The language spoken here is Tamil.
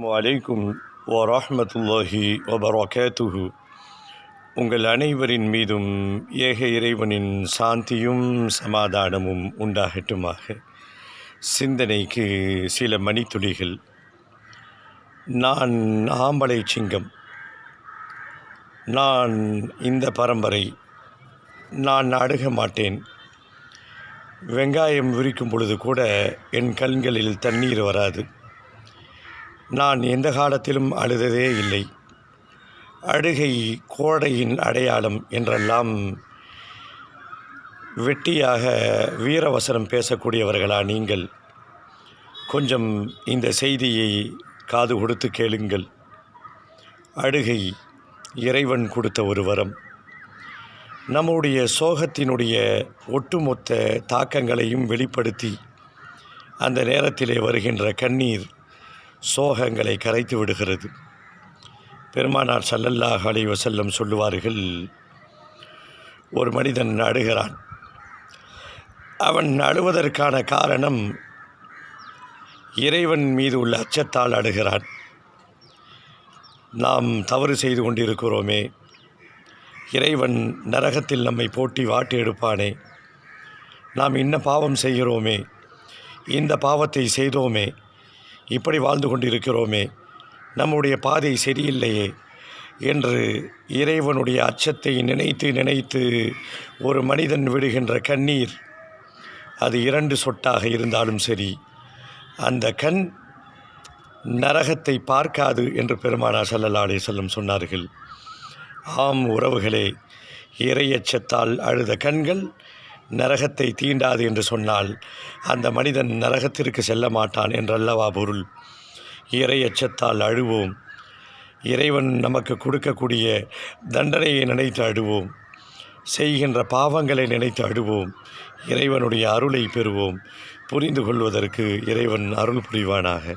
வலைக்கும் வரமத்துல்லாஹி வபரகாத்துஹு உங்கள் அனைவரின் மீதும் ஏக இறைவனின் சாந்தியும் சமாதானமும் உண்டாகட்டுமாக. சிந்தனைக்கு சில மணித்துளிகள். நான் ஆம்பளை சிங்கம். நான் இந்த பரம்பரை. நான் அடுக மாட்டேன். வெங்காயம் விரிக்கும் பொழுது கூட என் கண்களில் தண்ணீர் வராது. நான் எந்த காலத்திலும் அழுததே இல்லை. அழுகை கோடையின் அடையாளம் என்றெல்லாம் வெட்டியாக வீரவசனம் பேசக்கூடியவர்களா நீங்கள்? கொஞ்சம் இந்த செய்தியை காது கொடுத்து கேளுங்கள். அழுகை இறைவன் கொடுத்த ஒரு வரம். நம்முடைய சோகத்தினுடைய ஒட்டுமொத்த தாக்கங்களையும் வெளிப்படுத்தி அந்த நேரத்திலே வருகின்ற கண்ணீர் சோகங்களை கரைத்து விடுகிறது. பெருமானார் சல்லல்லாஹ் அலி வசல்லம் சொல்லுவார்கள் ஒரு மனிதன் அழுகிறான் அவன் அழுவதற்கான காரணம் இறைவன் மீது உள்ள அச்சத்தால் அழுகிறான் நாம் தவறு செய்து கொண்டிருக்கிறோமே இறைவன் நரகத்தில் நம்மை போட்டி வாட்டி எடுப்பானே. நாம் இன்ன பாவம் செய்கிறோமே இந்த பாவத்தை செய்தோமே இப்படி வாழ்ந்து கொண்டிருக்கிறோமே. நம்முடைய பாதை சரியில்லையே என்று இறைவனுடைய அச்சத்தை நினைத்து நினைத்து ஒரு மனிதன் விடுகின்ற கண்ணீர் அது இரண்டு சொட்டாக இருந்தாலும் சரி அந்த கண் நரகத்தை பார்க்காது என்று பெருமானார் ஸல்லல்லாஹு செல்லும் சொன்னார்கள். ஆம் உறவுகளே இறையச்சத்தால் அழுத கண்கள் நரகத்தை தீண்டாது என்று சொன்னால் அந்த மனிதன் நரகத்திற்கு செல்ல மாட்டான் என்றல்லவா பொருள்? இறையச்சத்தால் அழுவோம். இறைவன் நமக்கு கொடுக்கக்கூடிய தண்டனையை நினைத்து அழுவோம். செய்கின்ற பாவங்களை நினைத்து அழுவோம். இறைவனுடைய அருளை பெறுவோம். புரிந்து கொள்வதற்கு இறைவன் அருள் புரிவானாக.